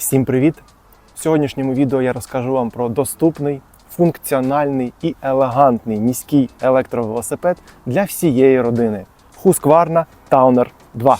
Всім привіт! В сьогоднішньому відео я розкажу вам про доступний, функціональний і елегантний міський електровелосипед для всієї родини Husqvarna Towner 2.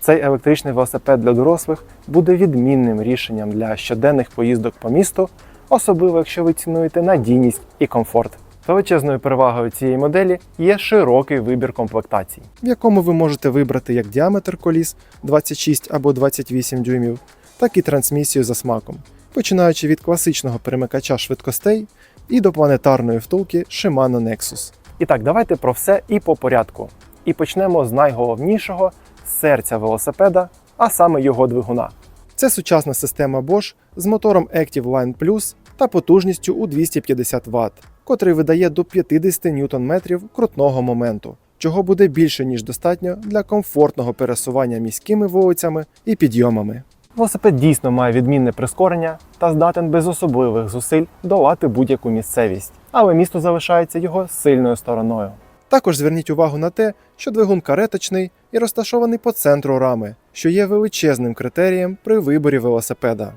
Цей електричний велосипед для дорослих буде відмінним рішенням для щоденних поїздок по місту, особливо якщо ви цінуєте надійність і комфорт. Величезною перевагою цієї моделі є широкий вибір комплектацій, в якому ви можете вибрати як діаметр коліс 26 або 28 дюймів, так і трансмісію за смаком, починаючи від класичного перемикача швидкостей і до планетарної втулки Shimano Nexus. І так, давайте про все і по порядку. І почнемо з найголовнішого серця велосипеда, а саме його двигуна. Це сучасна система Bosch з мотором Active Line Plus та потужністю у 250 Вт, котрий видає до 50 Нм крутного моменту, чого буде більше ніж достатньо для комфортного пересування міськими вулицями і підйомами. Велосипед дійсно має відмінне прискорення та здатен без особливих зусиль долати будь-яку місцевість, але місто залишається його сильною стороною. Також зверніть увагу на те, що двигун кареточний і розташований по центру рами, що є величезним критерієм при виборі велосипеда.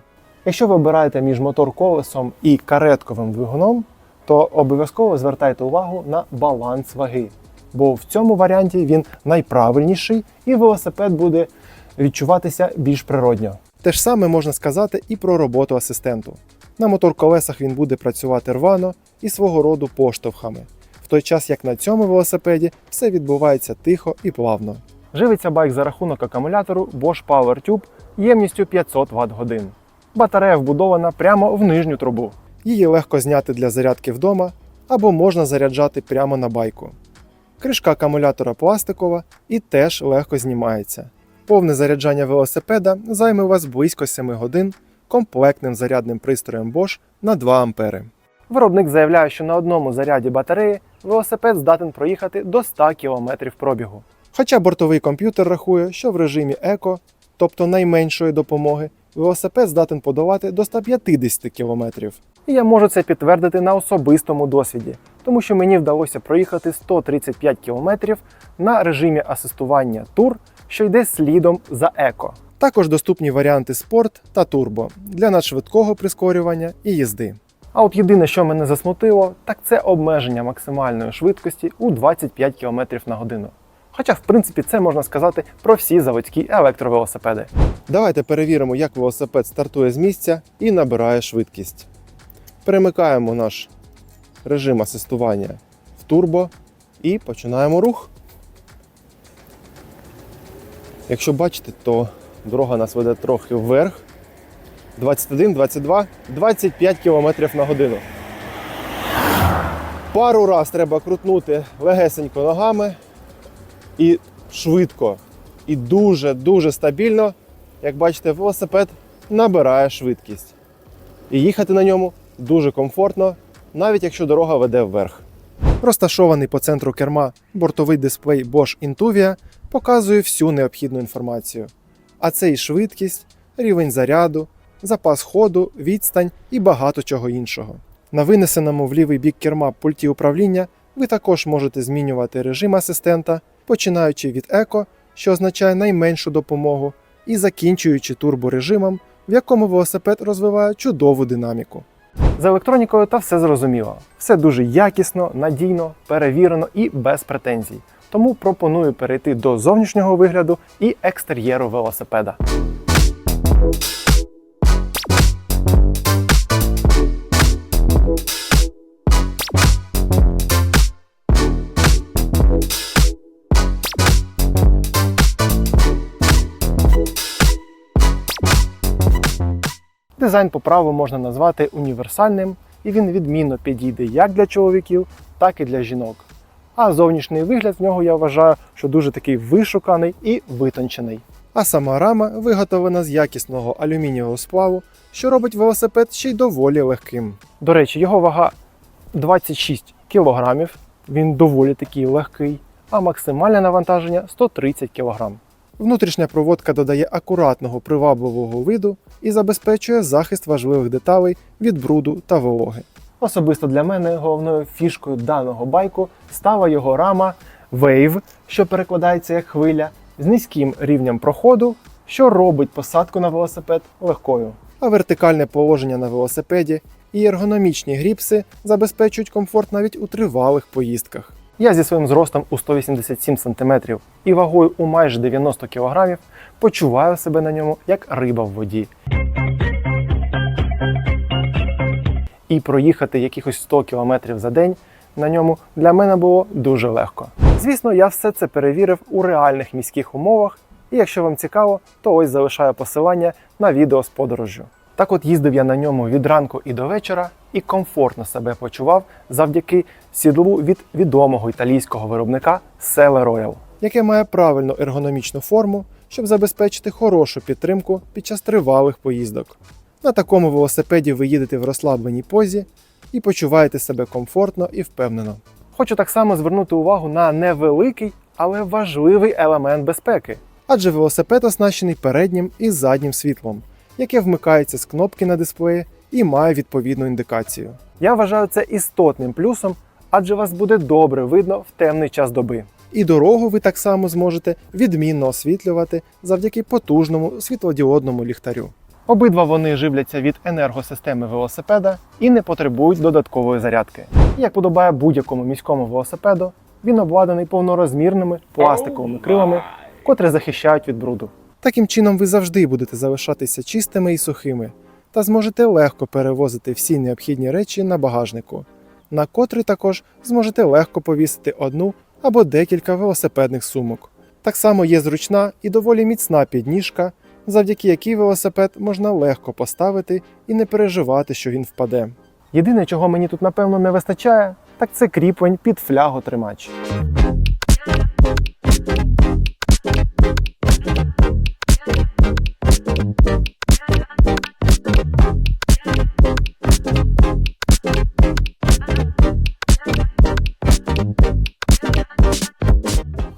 Якщо ви обираєте між мотор-колесом і каретковим двигуном, то обов'язково звертайте увагу на баланс ваги, бо в цьому варіанті він найправильніший і велосипед буде відчуватися більш природньо. Те ж саме можна сказати і про роботу асистенту. На мотор-колесах він буде працювати рвано і свого роду поштовхами, той час як на цьому велосипеді все відбувається тихо і плавно. Живиться байк за рахунок акумулятору Bosch PowerTube ємністю 500 Вт годин. Батарея вбудована прямо в нижню трубу. Її легко зняти для зарядки вдома або можна заряджати прямо на байку. Кришка акумулятора пластикова і теж легко знімається. Повне заряджання велосипеда займе у вас близько 7 годин комплектним зарядним пристроєм Bosch на 2 А. Виробник заявляє, що на одному заряді батареї велосипед здатен проїхати до 100 км пробігу. Хоча бортовий комп'ютер рахує, що в режимі еко, тобто найменшої допомоги, велосипед здатен подолати до 150 км. І я можу це підтвердити на особистому досвіді, тому що мені вдалося проїхати 135 км на режимі асистування тур, що йде слідом за еко. Також доступні варіанти спорт та турбо для надшвидкого прискорювання і їзди. А от єдине, що мене засмутило, так це обмеження максимальної швидкості у 25 км на годину. Хоча, в принципі, це можна сказати про всі заводські електровелосипеди. Давайте перевіримо, як велосипед стартує з місця і набирає швидкість. Перемикаємо наш режим асистування в турбо і починаємо рух. Якщо бачите, то дорога нас веде трохи вверх. 21, 22, 25 км на годину. Пару раз треба крутнути легесенько ногами і швидко. І дуже-дуже стабільно, як бачите, велосипед набирає швидкість. І їхати на ньому дуже комфортно, навіть якщо дорога веде вверх. Розташований по центру керма бортовий дисплей Bosch Intuvia показує всю необхідну інформацію. А це і швидкість, рівень заряду, запас ходу, відстань і багато чого іншого. На винесеному в лівий бік керма пульті управління ви також можете змінювати режим асистента, починаючи від еко, що означає найменшу допомогу, і закінчуючи турборежимом, в якому велосипед розвиває чудову динаміку. З електронікою та все зрозуміло. Все дуже якісно, надійно, перевірено і без претензій. Тому пропоную перейти до зовнішнього вигляду і екстер'єру велосипеда. Дизайн по праву можна назвати універсальним, і він відмінно підійде як для чоловіків, так і для жінок. А зовнішній вигляд в нього я вважаю, що дуже такий вишуканий і витончений. А сама рама виготовлена з якісного алюмінієвого сплаву, що робить велосипед ще й доволі легким. До речі, його вага 26 кг, він доволі такий легкий, а максимальне навантаження 130 кг. Внутрішня проводка додає акуратного привабливого виду і забезпечує захист важливих деталей від бруду та вологи. Особисто для мене головною фішкою даного байку стала його рама Wave, що перекладається як хвиля, з низьким рівнем проходу, що робить посадку на велосипед легкою. А вертикальне положення на велосипеді і ергономічні гріпси забезпечують комфорт навіть у тривалих поїздках. Я зі своїм зростом у 187 см і вагою у майже 90 кг почуваю себе на ньому як риба в воді. І проїхати якихось 100 км за день на ньому для мене було дуже легко. Звісно, я все це перевірив у реальних міських умовах, і якщо вам цікаво, то ось залишаю посилання на відео з подорожжю. Так от їздив я на ньому від ранку і до вечора і комфортно себе почував завдяки сідлу від відомого італійського виробника Sele Royal, яке має правильну ергономічну форму, щоб забезпечити хорошу підтримку під час тривалих поїздок. На такому велосипеді ви їдете в розслабленій позі і почуваєте себе комфортно і впевнено. Хочу так само звернути увагу на невеликий, але важливий елемент безпеки. Адже велосипед оснащений переднім і заднім світлом, яке вмикається з кнопки на дисплеї і має відповідну індикацію. Я вважаю це істотним плюсом, адже вас буде добре видно в темний час доби. І дорогу ви так само зможете відмінно освітлювати завдяки потужному світлодіодному ліхтарю. Обидва вони живляться від енергосистеми велосипеда і не потребують додаткової зарядки. Як подобає будь-якому міському велосипеду, він обладнаний повнорозмірними пластиковими крилами, котрі захищають від бруду. Таким чином, ви завжди будете залишатися чистими і сухими, та зможете легко перевозити всі необхідні речі на багажнику, на котрий також зможете легко повісити одну або декілька велосипедних сумок. Так само є зручна і доволі міцна підніжка, завдяки якій велосипед можна легко поставити і не переживати, що він впаде. Єдине, чого мені тут напевно не вистачає, так це кріплень під фляготримач.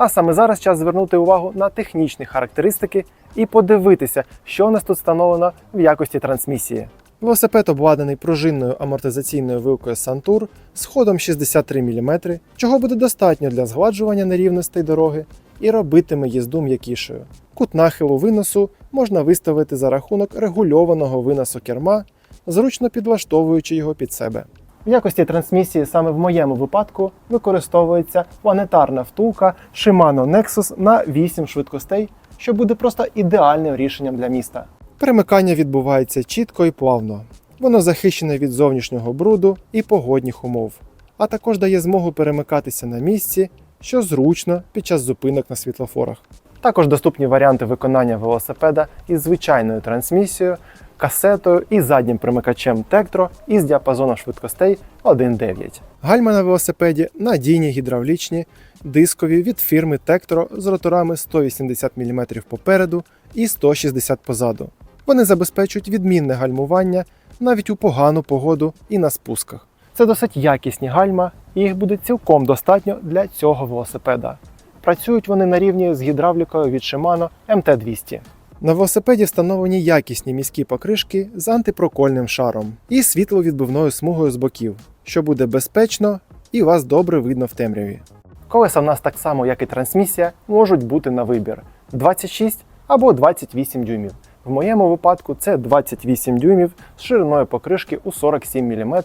А саме зараз час звернути увагу на технічні характеристики і подивитися, що у нас тут встановлено в якості трансмісії. Велосипед обладнаний пружинною амортизаційною вилкою Santur з ходом 63 мм, чого буде достатньо для згладжування нерівностей дороги і робитиме їзду м'якішою. Кут нахилу виносу можна виставити за рахунок регульованого виносу керма, зручно підлаштовуючи його під себе. В якості трансмісії саме в моєму випадку використовується планетарна втулка Shimano Nexus на 8 швидкостей, що буде просто ідеальним рішенням для міста. Перемикання відбувається чітко і плавно. Воно захищене від зовнішнього бруду і погодних умов, а також дає змогу перемикатися на місці, що зручно під час зупинок на світлофорах. Також доступні варіанти виконання велосипеда із звичайною трансмісією, касетою і заднім примикачем Tektro із діапазоном швидкостей 1.9. Гальма на велосипеді надійні гідравлічні, дискові від фірми Tektro з роторами 180 мм попереду і 160 позаду. Вони забезпечують відмінне гальмування навіть у погану погоду і на спусках. Це досить якісні гальма, і їх буде цілком достатньо для цього велосипеда. Працюють вони на рівні з гідравлікою від Shimano MT200. На велосипеді встановлені якісні міські покришки з антипрокольним шаром і світловідбивною смугою з боків, що буде безпечно і вас добре видно в темряві. Колеса в нас так само, як і трансмісія, можуть бути на вибір 26 або 28 дюймів. В моєму випадку це 28 дюймів з шириною покришки у 47 мм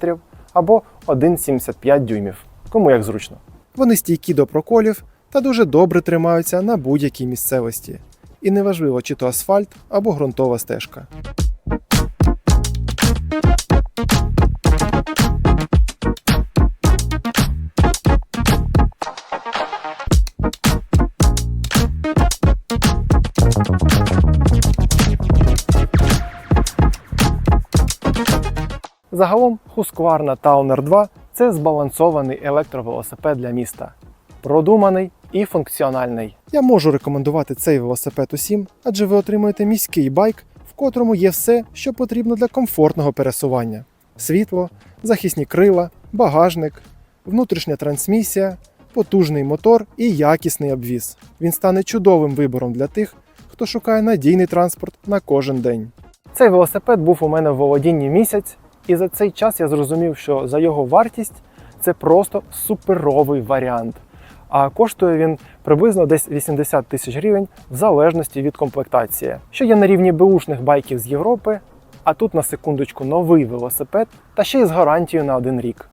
або 1,75 дюймів. Кому як зручно. Вони стійкі до проколів та дуже добре тримаються на будь-якій місцевості. І неважливо, чи то асфальт або ґрунтова стежка. Загалом Husqvarna Towner 2 це збалансований електровелосипед для міста. Продуманий і функціональний. Я можу рекомендувати цей велосипед усім, адже ви отримуєте міський байк, в котрому є все, що потрібно для комфортного пересування: світло, захисні крила, багажник, внутрішня трансмісія, потужний мотор і якісний обвіз. Він стане чудовим вибором для тих, хто шукає надійний транспорт на кожен день. Цей велосипед був у мене в володінні місяць, і за цей час я зрозумів, що за його вартість це просто суперовий варіант. А коштує він приблизно десь 80 тисяч гривень в залежності від комплектації, що є на рівні беушних байків з Європи. А тут на секундочку новий велосипед та ще й з гарантією на один рік.